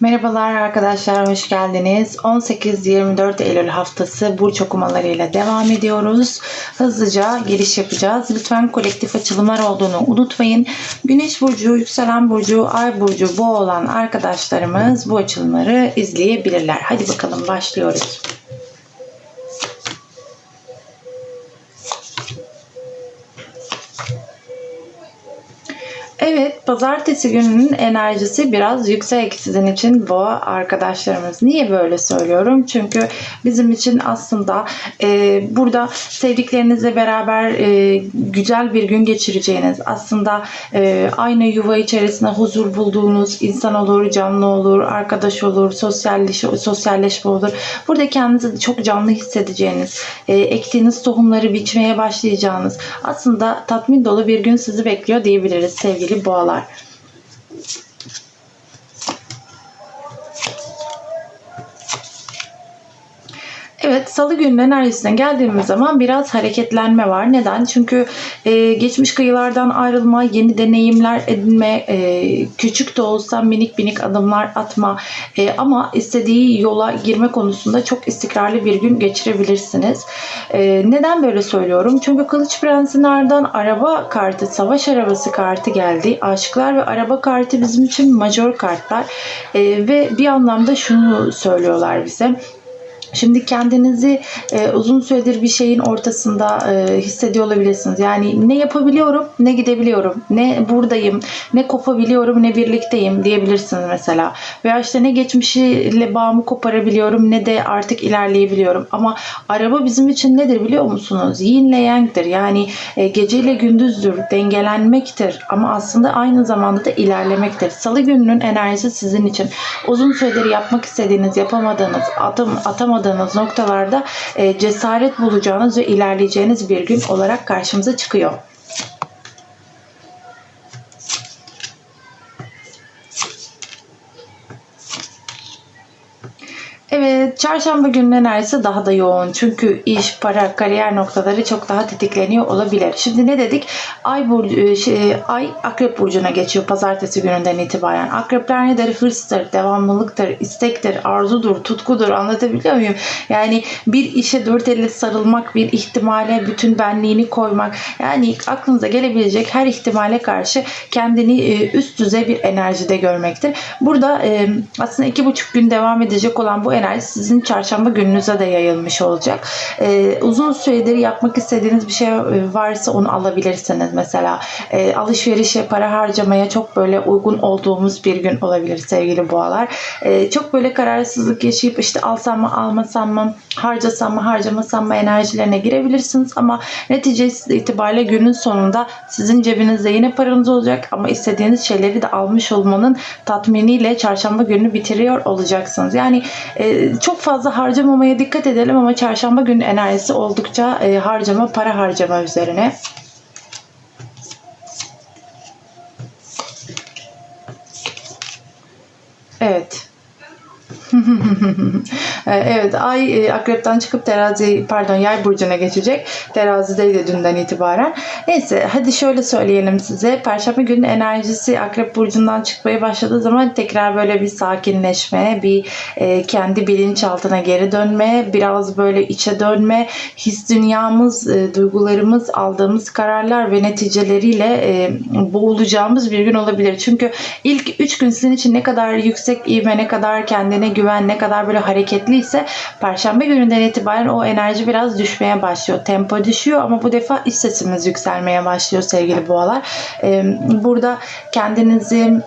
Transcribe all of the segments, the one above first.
Merhabalar arkadaşlar, hoş geldiniz. 18-24 Eylül haftası burç okumalarıyla devam ediyoruz. Hızlıca giriş yapacağız. Lütfen kolektif açılımlar olduğunu unutmayın. Güneş burcu, yükselen burcu, ay burcu bu olan arkadaşlarımız bu açılımları izleyebilirler. Hadi bakalım başlıyoruz. Evet, pazartesi gününün enerjisi biraz yüksek sizin için boğa arkadaşlarımız. Niye böyle söylüyorum? Çünkü bizim için aslında e, burada sevdiklerinizle beraber e, güzel bir gün geçireceğiniz, aslında e, aynı yuva içerisinde huzur bulduğunuz insan olur, canlı olur, arkadaş olur, sosyalleş, sosyalleşme olur. Burada kendinizi çok canlı hissedeceğiniz, e, ektiğiniz tohumları biçmeye başlayacağınız, aslında tatmin dolu bir gün sizi bekliyor diyebiliriz sevgili boğalar. trabajar. Evet, salı gününün enerjisine geldiğimiz zaman biraz hareketlenme var. Neden? Çünkü e, geçmiş kıyılardan ayrılma, yeni deneyimler edinme, e, küçük de olsa minik minik adımlar atma e, ama istediği yola girme konusunda çok istikrarlı bir gün geçirebilirsiniz. E, neden böyle söylüyorum? Çünkü Kılıç Prensi'nin ardından araba kartı, savaş arabası kartı geldi. Aşıklar ve araba kartı bizim için major kartlar e, ve bir anlamda şunu söylüyorlar bize Şimdi kendinizi e, uzun süredir bir şeyin ortasında e, hissediyor olabilirsiniz. Yani ne yapabiliyorum, ne gidebiliyorum, ne buradayım, ne kopabiliyorum, ne birlikteyim diyebilirsiniz mesela. Veya işte ne geçmişiyle bağımı koparabiliyorum, ne de artık ilerleyebiliyorum. Ama araba bizim için nedir biliyor musunuz? Yin ile. Yani e, geceyle gündüzdür, dengelenmektir. Ama aslında aynı zamanda da ilerlemektir. Salı gününün enerjisi sizin için. Uzun süredir yapmak istediğiniz, yapamadığınız, adım atamadığınız yapamadığınız noktalarda e, cesaret bulacağınız ve ilerleyeceğiniz bir gün olarak karşımıza çıkıyor. Çarşamba gününün enerjisi daha da yoğun. Çünkü iş, para, kariyer noktaları çok daha tetikleniyor olabilir. Şimdi ne dedik? Ay burcu, e, şey, ay Akrep burcuna geçiyor pazartesi gününden itibaren. Akrepler nedir? Hırstır, devamlılıktır, istektir, arzudur, tutkudur. Anlatabiliyor muyum? Yani bir işe dört elle sarılmak, bir ihtimale bütün benliğini koymak. Yani aklınıza gelebilecek her ihtimale karşı kendini e, üst düzey bir enerjide görmektir. Burada e, aslında iki buçuk gün devam edecek olan bu enerji sizin çarşamba gününüze de yayılmış olacak. Ee, uzun süredir yapmak istediğiniz bir şey e, varsa onu alabilirsiniz. Mesela e, alışverişe, para harcamaya çok böyle uygun olduğumuz bir gün olabilir sevgili boğalar. E, çok böyle kararsızlık yaşayıp işte alsam mı almasam mı harcasam mı harcamasam mı enerjilerine girebilirsiniz ama neticesi itibariyle günün sonunda sizin cebinizde yine paranız olacak ama istediğiniz şeyleri de almış olmanın tatminiyle çarşamba gününü bitiriyor olacaksınız. Yani e, çok fazla harcamamaya dikkat edelim ama çarşamba günü enerjisi oldukça e, harcama, para harcama üzerine. Evet. Ee, evet ay e, akrepten çıkıp terazi pardon yay burcuna geçecek. Terazideydi dünden itibaren. Neyse hadi şöyle söyleyelim size. Perşembe günü enerjisi akrep burcundan çıkmaya başladığı zaman tekrar böyle bir sakinleşme, bir e, kendi bilinçaltına geri dönme, biraz böyle içe dönme, his dünyamız, e, duygularımız, aldığımız kararlar ve neticeleriyle e, boğulacağımız bir gün olabilir. Çünkü ilk 3 gün sizin için ne kadar yüksek ivme, ne kadar kendine güven, ne kadar böyle hareketliyse perşembe gününden itibaren o enerji biraz düşmeye başlıyor. Tempo düşüyor ama bu defa iç sesimiz yükselmeye başlıyor sevgili boğalar. Ee, burada kendinizi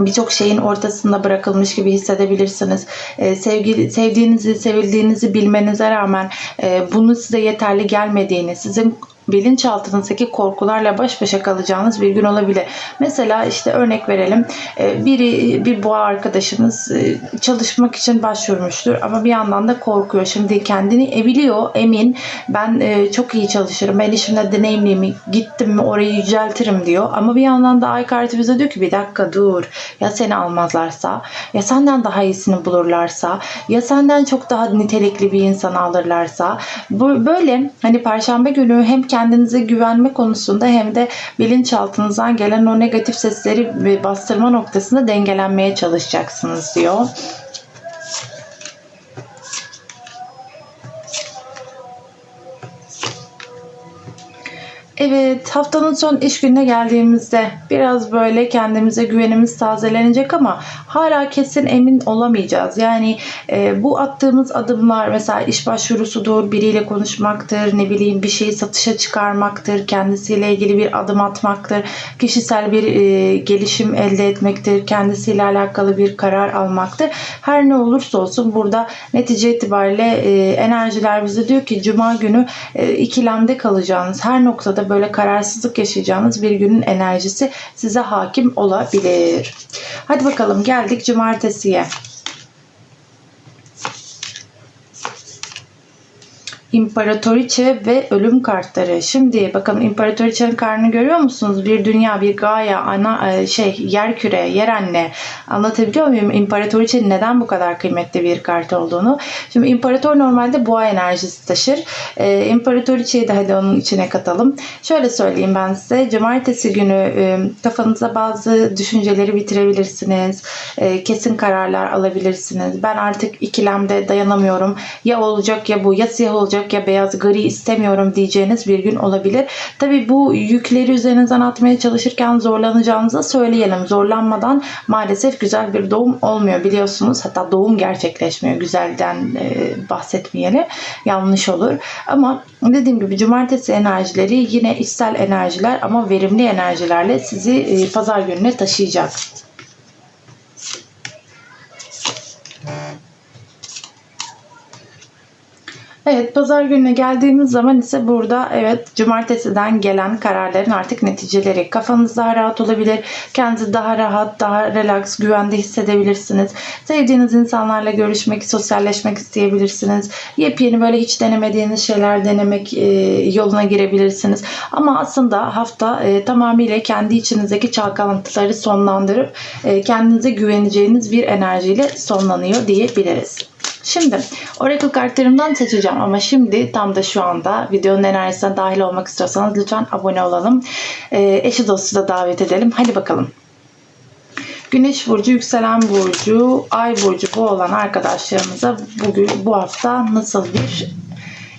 birçok şeyin ortasında bırakılmış gibi hissedebilirsiniz. Ee, sevgili, sevdiğinizi, sevildiğinizi bilmenize rağmen e, bunun size yeterli gelmediğini, sizin bilinçaltınızdaki korkularla baş başa kalacağınız bir gün olabilir. Mesela işte örnek verelim. E, biri bir boğa arkadaşınız e, çalışmak için başvurmuştur ama bir yandan da korkuyor. Şimdi kendini eviliyor, emin. Ben e, çok iyi çalışırım. Ben işimde deneyimliyim. Gittim mi orayı yüceltirim diyor. Ama bir yandan da ay kartı bize diyor ki bir dakika dur. Ya seni almazlarsa, ya senden daha iyisini bulurlarsa, ya senden çok daha nitelikli bir insan alırlarsa. Böyle hani perşembe günü hem kendi kendinize güvenme konusunda hem de bilinçaltınızdan gelen o negatif sesleri bastırma noktasında dengelenmeye çalışacaksınız diyor. Evet, haftanın son iş gününe geldiğimizde biraz böyle kendimize güvenimiz tazelenecek ama hala kesin emin olamayacağız. Yani e, bu attığımız adımlar mesela iş başvurusudur, biriyle konuşmaktır, ne bileyim bir şeyi satışa çıkarmaktır, kendisiyle ilgili bir adım atmaktır, kişisel bir e, gelişim elde etmektir, kendisiyle alakalı bir karar almaktır. Her ne olursa olsun burada netice itibariyle e, enerjiler bize diyor ki cuma günü e, ikilemde kalacağınız her noktada böyle kararsızlık yaşayacağınız bir günün enerjisi size hakim olabilir. Hadi bakalım geldik cumartesiye. İmparatoriçe ve ölüm kartları. Şimdi bakalım İmparatoriçe'nin kartını görüyor musunuz? Bir dünya, bir gaye, ana e, şey, yer küre, yer anne. Anlatabiliyor muyum? İmparatoriçe'nin neden bu kadar kıymetli bir kart olduğunu. Şimdi İmparator normalde boğa enerjisi taşır. Ee, İmparatoriçe'yi de hadi onun içine katalım. Şöyle söyleyeyim ben size. Cumartesi günü e, kafanızda bazı düşünceleri bitirebilirsiniz. E, kesin kararlar alabilirsiniz. Ben artık ikilemde dayanamıyorum. Ya olacak ya bu ya siyah olacak ya beyaz gri istemiyorum diyeceğiniz bir gün olabilir. Tabi bu yükleri üzerinizden atmaya çalışırken zorlanacağınızı söyleyelim. Zorlanmadan maalesef güzel bir doğum olmuyor biliyorsunuz. Hatta doğum gerçekleşmiyor. Güzelden e, bahsetmeyelim. Yanlış olur. Ama dediğim gibi cumartesi enerjileri yine içsel enerjiler ama verimli enerjilerle sizi e, pazar gününe taşıyacak. Evet pazar gününe geldiğimiz zaman ise burada evet cumartesiden gelen kararların artık neticeleri. Kafanız daha rahat olabilir. Kendinizi daha rahat, daha relax, güvende hissedebilirsiniz. Sevdiğiniz insanlarla görüşmek, sosyalleşmek isteyebilirsiniz. Yepyeni böyle hiç denemediğiniz şeyler denemek e, yoluna girebilirsiniz. Ama aslında hafta e, tamamıyla kendi içinizdeki çalkantıları sonlandırıp e, kendinize güveneceğiniz bir enerjiyle sonlanıyor diyebiliriz. Şimdi Oracle kartlarımdan seçeceğim ama şimdi tam da şu anda videonun enerjisine dahil olmak istiyorsanız lütfen abone olalım. E, eşi dostu da davet edelim. Hadi bakalım. Güneş burcu, yükselen burcu, ay burcu bu olan arkadaşlarımıza bugün bu hafta nasıl bir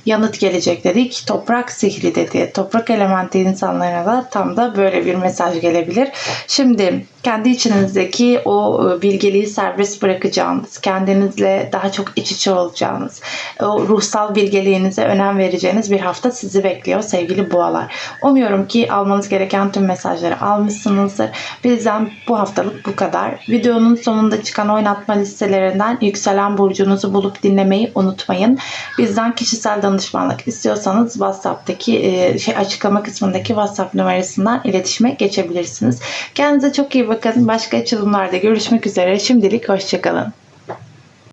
yanıt gelecek dedik. Toprak sihri dedi. Toprak elementi insanlarına da tam da böyle bir mesaj gelebilir. Şimdi kendi içinizdeki o e, bilgeliği serbest bırakacağınız, kendinizle daha çok iç içe olacağınız, o ruhsal bilgeliğinize önem vereceğiniz bir hafta sizi bekliyor sevgili boğalar. Umuyorum ki almanız gereken tüm mesajları almışsınızdır. Bizden bu haftalık bu kadar. Videonun sonunda çıkan oynatma listelerinden yükselen burcunuzu bulup dinlemeyi unutmayın. Bizden kişisel danışmanlık istiyorsanız WhatsApp'taki e, şey açıklama kısmındaki WhatsApp numarasından iletişime geçebilirsiniz. Kendinize çok iyi bakın. Başka açılımlarda görüşmek üzere. Şimdilik hoşçakalın.